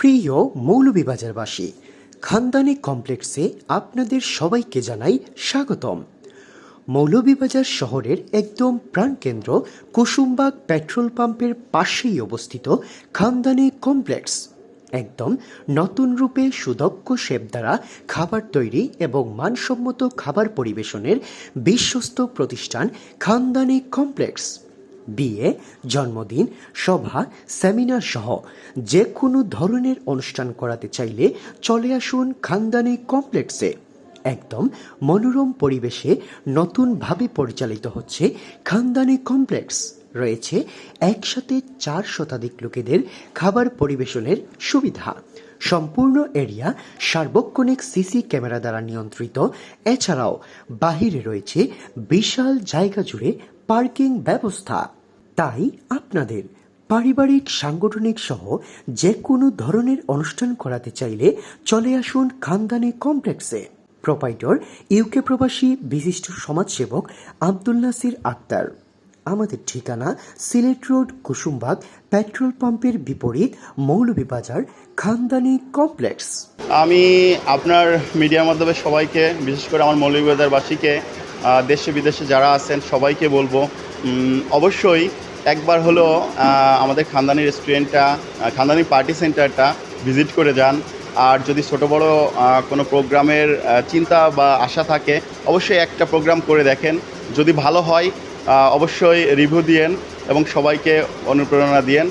প্রিয় মৌলভীবাজারবাসী, খানদানি কমপ্লেক্সে আপনাদের সবাইকে জানাই স্বাগতম। মৌলভীবাজার শহরের একদম প্রাণকেন্দ্র কুসুমবাগ পেট্রোল পাম্পের পাশেই অবস্থিত খানদানি কমপ্লেক্স। একদম নতুন রূপে সুদক্ষ শেপ দ্বারা খাবার তৈরি এবং মানসম্মত খাবার পরিবেশনের বিশ্বস্ত প্রতিষ্ঠান খানদানি কমপ্লেক্স। বিয়ে, জন্মদিন, সভা, সেমিনার সহ যে কোনো ধরনের অনুষ্ঠান করাতে চাইলে চলে আসুন খানদানি কমপ্লেক্সে। একদম মনোরম পরিবেশে নতুনভাবে পরিচালিত হচ্ছে খানদানি কমপ্লেক্স। রয়েছে একসাথে চার শতাধিক লোকেদের খাবার পরিবেশনের সুবিধা। সম্পূর্ণ এরিয়া সার্বক্ষণিক সিসি ক্যামেরা দ্বারা নিয়ন্ত্রিত। এছাড়াও বাহিরে রয়েছে বিশাল জায়গা জুড়ে পার্কিং ব্যবস্থা। তাই আপনাদের পারিবারিক, সাংগঠনিক সহ যে কোনো ধরনের অনুষ্ঠান করাতে চাইলে চলে আসুন খানদানি কমপ্লেক্সে। প্রোপাইটর, ইউকে প্রবাসী, বিশিষ্ট সমাজসেবক আব্দুল নাসির আক্তার। আমাদের ঠিকানা সিলেট রোড, কুসুমবাগ, পেট্রোল পাম্পের বিপরীত, মৌলভীবাজার, খানদানি কমপ্লেক্স। আমি আপনার মিডিয়ার মাধ্যমে সবাইকে, বিশেষ করে আমার মৌলভীবাজারবাসীকে দেশে বিদেশে যারা আছেন সবাইকে বলব অবশ্যই একবার হলো আমাদের খানদানি রেস্টুরেন্টটা খানদানি পার্টি সেন্টারটা ভিজিট করে যান। আর যদি ছোট বড় কোনো প্রোগ্রামের চিন্তা বা আশা থাকে, অবশ্যই একটা প্রোগ্রাম করে দেখেন। যদি ভালো হয় অবশ্যই রিভিউ দিয়েন এবং সবাইকে অনুপ্রেরণা দিয়েন।